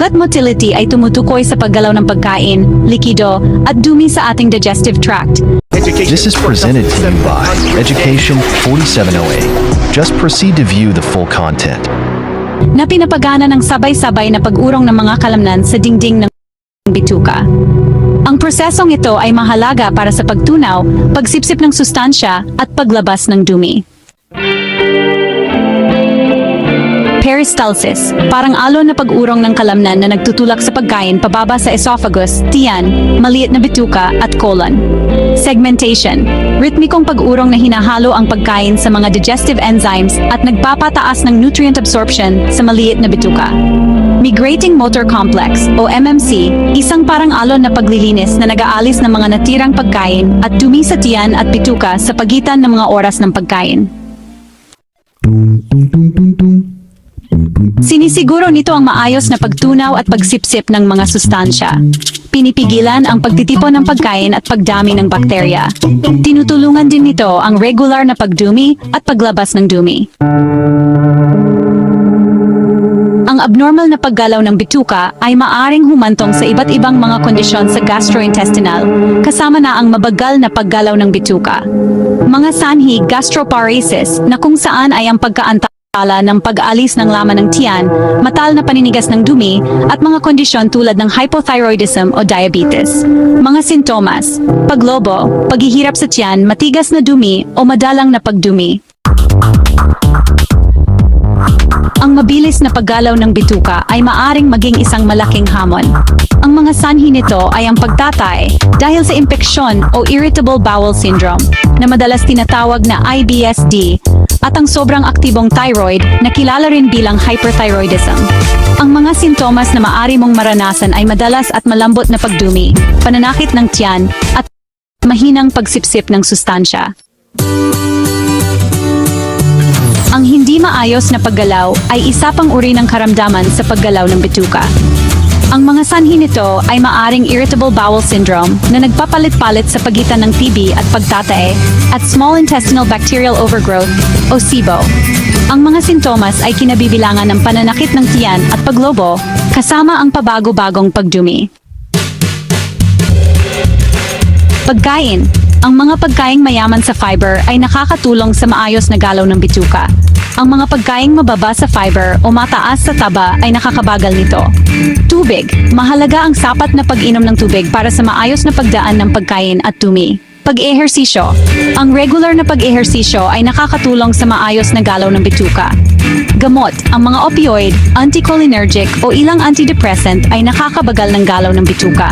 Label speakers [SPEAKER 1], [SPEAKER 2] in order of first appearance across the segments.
[SPEAKER 1] gut motility ay tumutukoy sa paggalaw ng pagkain, likido, at dumi sa ating digestive tract.
[SPEAKER 2] This is presented to you by Education 4708. Just proceed to view the full content.
[SPEAKER 1] na pinapagana ng sabay-sabay na pag-urong ng mga kalamnan sa dingding ng bituka. Ang prosesong ito ay mahalaga para sa pagtunaw, pagsipsip ng sustansya at paglabas ng dumi. Peristalsis, parang alon na pag-urong ng kalamnan na nagtutulak sa pagkain pababa sa esophagus, tiyan, maliit na bituka at colon. Segmentation, ritmikong pag-urong na hinahalo ang pagkain sa mga digestive enzymes at nagpapataas ng nutrient absorption sa maliit na bituka. Migrating Motor Complex o MMC, isang parang alon na paglilinis na nag-aalis ng mga natirang pagkain at dumi sa tiyan at bituka sa pagitan ng mga oras ng pagkain. Sinisiguro nito ang maayos na pagtunaw at pagsipsip ng mga sustansya. Pinipigilan ang pagtitipon ng pagkain at pagdami ng bakterya. Tinutulungan din nito ang regular na pagdumi at paglabas ng dumi. Ang abnormal na paggalaw ng bituka ay maaring humantong sa iba't ibang mga kondisyon sa gastrointestinal, kasama na ang mabagal na paggalaw ng bituka. Mga sanhi gastroparesis na kung saan ay ang pagkaantala ng pag-alis ng laman ng tiyan, matal na paninigas ng dumi, at mga kondisyon tulad ng hypothyroidism o diabetes. Mga sintomas, paglobo, paghihirap sa tiyan, matigas na dumi o madalang na pagdumi. Ang mabilis na paggalaw ng bituka ay maaring maging isang malaking hamon. Ang mga sanhi nito ay ang pagtatay dahil sa impeksyon o irritable bowel syndrome na madalas tinatawag na IBSD at ang sobrang aktibong thyroid na kilala rin bilang hyperthyroidism. Ang mga sintomas na maari mong maranasan ay madalas at malambot na pagdumi, pananakit ng tiyan at mahinang pagsipsip ng sustansya. Ang hindi maayos na paggalaw ay isa pang uri ng karamdaman sa paggalaw ng bituka. Ang mga sanhi nito ay maaring irritable bowel syndrome na nagpapalit-palit sa pagitan ng TB at pagtatae at small intestinal bacterial overgrowth o SIBO. Ang mga sintomas ay kinabibilangan ng pananakit ng tiyan at paglobo kasama ang pabago-bagong pagdumi. Pagkain. Ang mga pagkaing mayaman sa fiber ay nakakatulong sa maayos na galaw ng bituka. Ang mga pagkaing mababa sa fiber o mataas sa taba ay nakakabagal nito. Tubig. Mahalaga ang sapat na pag-inom ng tubig para sa maayos na pagdaan ng pagkain at dumi. Pag-ehersisyo. Ang regular na pag-ehersisyo ay nakakatulong sa maayos na galaw ng bituka. Gamot. Ang mga opioid, anticholinergic o ilang antidepressant ay nakakabagal ng galaw ng bituka.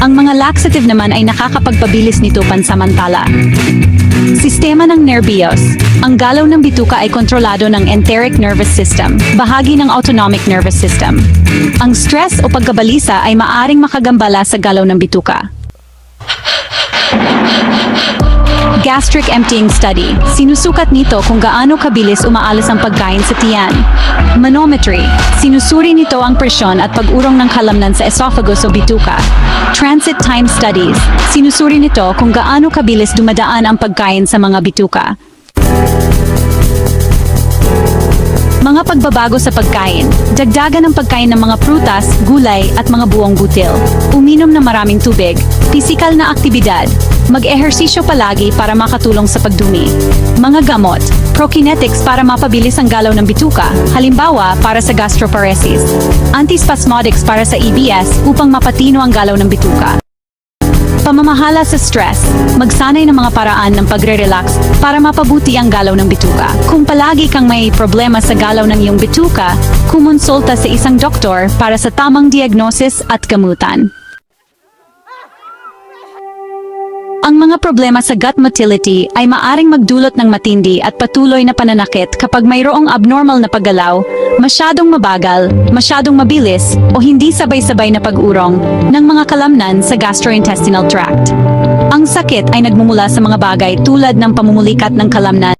[SPEAKER 1] Ang mga laxative naman ay nakakapagpabilis nito pansamantala. Sistema ng nervyos. Ang galaw ng bituka ay kontrolado ng enteric nervous system, bahagi ng autonomic nervous system. Ang stress o pagkabalisa ay maaring makagambala sa galaw ng bituka. Gastric Emptying Study. Sinusukat nito kung gaano kabilis umaalis ang pagkain sa tiyan. Manometry. Sinusuri nito ang presyon at pag-urong ng kalamnan sa esophagus o bituka. Transit Time Studies. Sinusuri nito kung gaano kabilis dumadaan ang pagkain sa mga bituka. Mga pagbabago sa pagkain. Dagdagan ng pagkain ng mga prutas, gulay at mga buong butil. Uminom ng maraming tubig. Pisikal na aktibidad. Mag-ehersisyo palagi para makatulong sa pagdumi. Mga gamot. Prokinetics para mapabilis ang galaw ng bituka. Halimbawa, para sa gastroparesis. Antispasmodics para sa EBS upang mapatino ang galaw ng bituka. Pamamahala sa stress. Magsanay ng mga paraan ng pagre-relax para mapabuti ang galaw ng bituka. Kung palagi kang may problema sa galaw ng iyong bituka, kumonsulta sa isang doktor para sa tamang diagnosis at gamutan. Ang mga problema sa gut motility ay maaring magdulot ng matindi at patuloy na pananakit kapag mayroong abnormal na paggalaw, masyadong mabagal, masyadong mabilis, o hindi sabay-sabay na pag-urong ng mga kalamnan sa gastrointestinal tract. Ang sakit ay nagmumula sa mga bagay tulad ng pamumulikat ng kalamnan,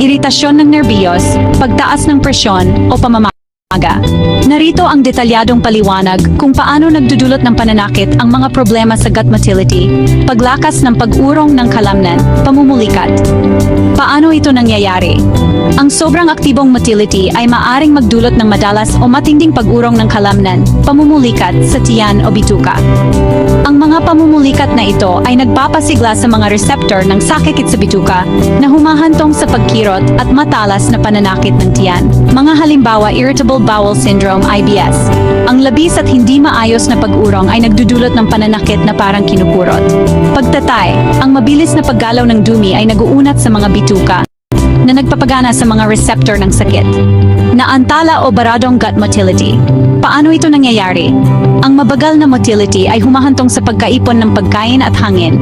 [SPEAKER 1] iritasyon ng nerbiyos, pagtaas ng presyon o pamamaga Narito ang detalyadong paliwanag kung paano nagdudulot ng pananakit ang mga problema sa gut motility, paglakas ng pag-urong ng kalamnan, pamumulikat. Paano ito nangyayari? Ang sobrang aktibong motility ay maaring magdulot ng madalas o matinding pag-urong ng kalamnan, pamumulikat sa tiyan o bituka. Ang mga pamumulikat na ito ay nagpapasigla sa mga receptor ng sakit sa bituka na humahantong sa pagkirot at matalas na pananakit ng tiyan. Mga halimbawa, irritable bowel syndrome IBS. Ang labis at hindi maayos na pag-urong ay nagdudulot ng pananakit na parang kinukurot. Pagtatay, ang mabilis na paggalaw ng dumi ay naguunat sa mga bituka na nagpapagana sa mga receptor ng sakit. Naantala o baradong gut motility. Paano ito nangyayari? Ang mabagal na motility ay humahantong sa pagkaipon ng pagkain at hangin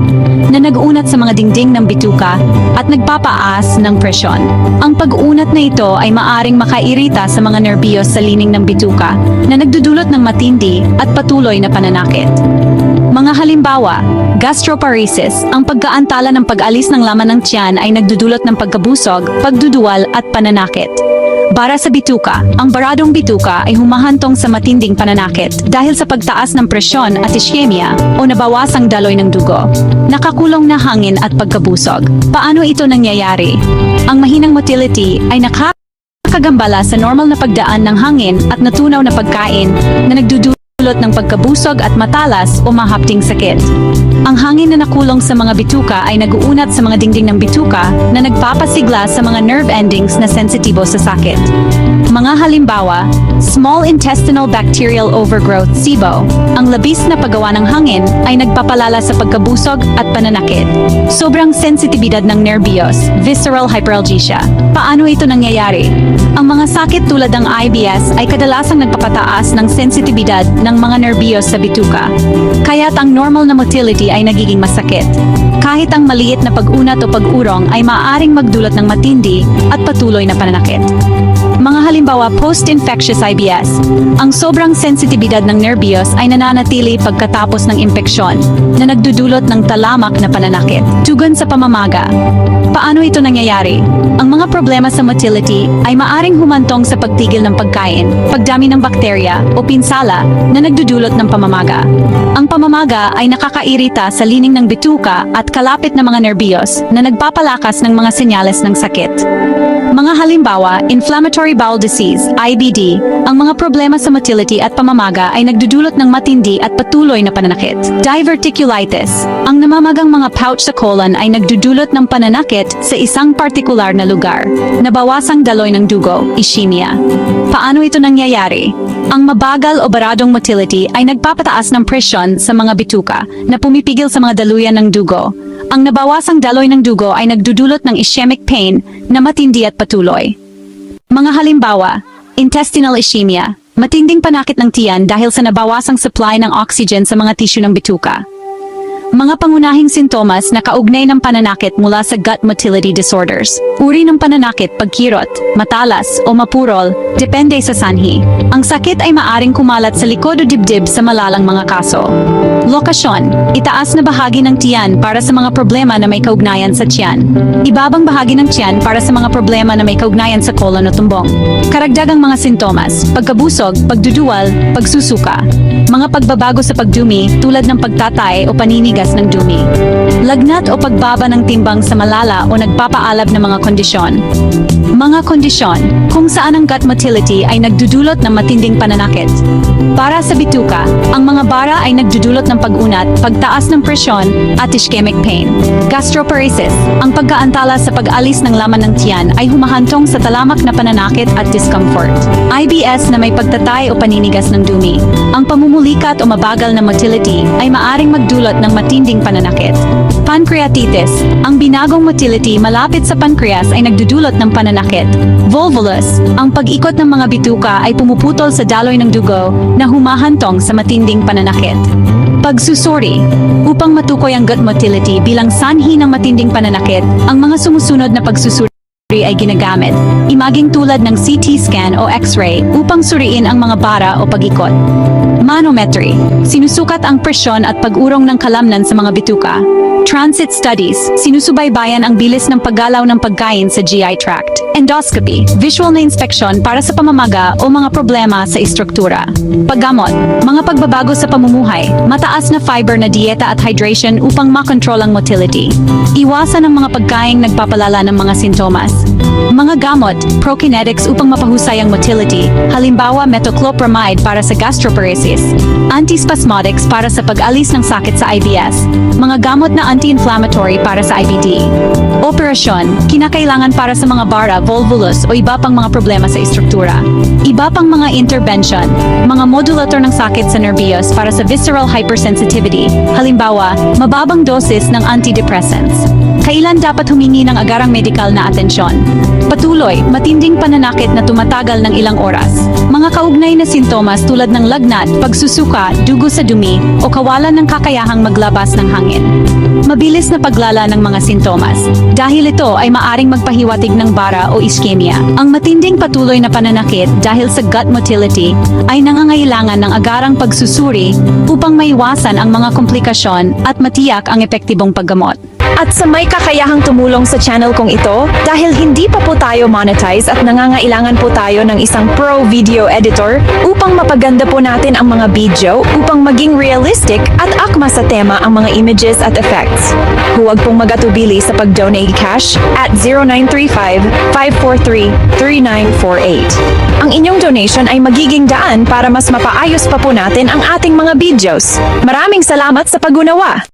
[SPEAKER 1] na nag-unat sa mga dingding ng bituka at nagpapaas ng presyon. Ang pag-unat na ito ay maaring makairita sa mga nerbiyos sa lining ng bituka na nagdudulot ng matindi at patuloy na pananakit. Mga halimbawa, gastroparesis, ang pagkaantala ng pag-alis ng laman ng tiyan ay nagdudulot ng pagkabusog, pagduduwal at pananakit. Para sa bituka, ang baradong bituka ay humahantong sa matinding pananakit dahil sa pagtaas ng presyon at ischemia o nabawasang daloy ng dugo, nakakulong na hangin at pagkabusog. Paano ito nangyayari? Ang mahinang motility ay nakaka nakagambala sa normal na pagdaan ng hangin at natunaw na pagkain na nagdudulot ng pagkabusog at matalas o mahapting sakit. Ang hangin na nakulong sa mga bituka ay naguunat sa mga dingding ng bituka na nagpapasigla sa mga nerve endings na sensitibo sa sakit. Mga halimbawa, small intestinal bacterial overgrowth SIBO, ang labis na paggawa ng hangin ay nagpapalala sa pagkabusog at pananakit. Sobrang sensitibidad ng nerbiyos, visceral hyperalgesia. Paano ito nangyayari? Ang mga sakit tulad ng IBS ay kadalasang nagpapataas ng sensitibidad ng mga nerbiyos sa bituka. Kaya't ang normal na motility ay nagiging masakit. Kahit ang maliit na pag-unat o pag-urong ay maaaring magdulot ng matindi at patuloy na pananakit. Mga halimbawa, post-infectious IBS. Ang sobrang sensitibidad ng nerbiyos ay nananatili pagkatapos ng impeksyon na nagdudulot ng talamak na pananakit. Tugon sa pamamaga. Paano ito nangyayari? Ang mga problema sa motility ay maaring humantong sa pagtigil ng pagkain, pagdami ng bakterya o pinsala na nagdudulot ng pamamaga. Ang pamamaga ay nakakairita sa lining ng bituka at kalapit na mga nerbiyos na nagpapalakas ng mga senyales ng sakit. Mga halimbawa, inflammatory bowel disease, IBD, ang mga problema sa motility at pamamaga ay nagdudulot ng matindi at patuloy na pananakit. Diverticulitis, ang namamagang mga pouch sa colon ay nagdudulot ng pananakit sa isang partikular na lugar. Nabawasang daloy ng dugo, ischemia. Paano ito nangyayari? Ang mabagal o baradong motility ay nagpapataas ng presyon sa mga bituka na pumipigil sa mga daluyan ng dugo. Ang nabawasang daloy ng dugo ay nagdudulot ng ischemic pain na matindi at patuloy. Mga halimbawa, intestinal ischemia, matinding panakit ng tiyan dahil sa nabawasang supply ng oxygen sa mga tissue ng bituka. Mga pangunahing sintomas na kaugnay ng pananakit mula sa gut motility disorders. Uri ng pananakit pagkirot, matalas o mapurol, depende sa sanhi. Ang sakit ay maaring kumalat sa likod o dibdib sa malalang mga kaso. Lokasyon, itaas na bahagi ng tiyan para sa mga problema na may kaugnayan sa tiyan. Ibabang bahagi ng tiyan para sa mga problema na may kaugnayan sa kolon o tumbong. Karagdagang mga sintomas, pagkabusog, pagduduwal, pagsusuka. Mga pagbabago sa pagdumi tulad ng pagtatay o paninigas ng dumi. Lagnat o pagbaba ng timbang sa malala o nagpapaalab ng mga kondisyon. Mga kondisyon kung saan ang gut motility ay nagdudulot ng matinding pananakit. Para sa bituka, ang mga bara ay nagdudulot ng pag-unat, pagtaas ng presyon at ischemic pain. Gastroparesis, ang pagkaantala sa pag-alis ng laman ng tiyan ay humahantong sa talamak na pananakit at discomfort. IBS na may pagtatay o paninigas ng dumi. Ang pamumulikat o mabagal na motility ay maaring magdulot ng matinding pananakit. Pancreatitis, ang binagong motility malapit sa pancreas ay nagdudulot ng pananakit. Volvulus, ang pag-ikot ng mga bituka ay pumuputol sa daloy ng dugo na humahantong sa matinding pananakit. Pagsusuri. Upang matukoy ang gut motility bilang sanhi ng matinding pananakit, ang mga sumusunod na pagsusuri ay ginagamit, imaging tulad ng CT scan o X-ray upang suriin ang mga bara o pag-ikot. Manometry, sinusukat ang presyon at pag-urong ng kalamnan sa mga bituka. Transit studies, sinusubaybayan ang bilis ng paggalaw ng pagkain sa GI tract. Endoscopy, visual na inspeksyon para sa pamamaga o mga problema sa istruktura. Paggamot, mga pagbabago sa pamumuhay, mataas na fiber na dieta at hydration upang makontrol ang motility. Iwasan ang mga pagkaing nagpapalala ng mga sintomas. Mga gamot, prokinetics upang mapahusay ang motility, halimbawa metoclopramide para sa gastroparesis, antispasmodics para sa pag-alis ng sakit sa IBS, mga gamot na anti-inflammatory para sa IBD. Operasyon, kinakailangan para sa mga bara, volvulus o iba pang mga problema sa istruktura. Iba pang mga intervention, mga modulator ng sakit sa nervyos para sa visceral hypersensitivity, halimbawa, mababang dosis ng antidepressants. Kailan dapat humingi ng agarang medikal na atensyon? Patuloy, matinding pananakit na tumatagal ng ilang oras. Mga kaugnay na sintomas tulad ng lagnat, pagsusuka, dugo sa dumi, o kawalan ng kakayahang maglabas ng hangin. Mabilis na paglala ng mga sintomas. Dahil ito ay maaring magpahiwatig ng bara o ischemia. Ang matinding patuloy na pananakit dahil sa gut motility ay nangangailangan ng agarang pagsusuri upang maiwasan ang mga komplikasyon at matiyak ang epektibong paggamot.
[SPEAKER 3] At sa may kakayahang tumulong sa channel kong ito, dahil hindi pa po tayo monetize at nangangailangan po tayo ng isang pro video editor upang mapaganda po natin ang mga video upang maging realistic at akma sa tema ang mga images at effects. Huwag pong magatubili sa pag-donate cash at 0935-543-3948. Ang inyong donation ay magiging daan para mas mapaayos pa po natin ang ating mga videos. Maraming salamat sa pag-unawa!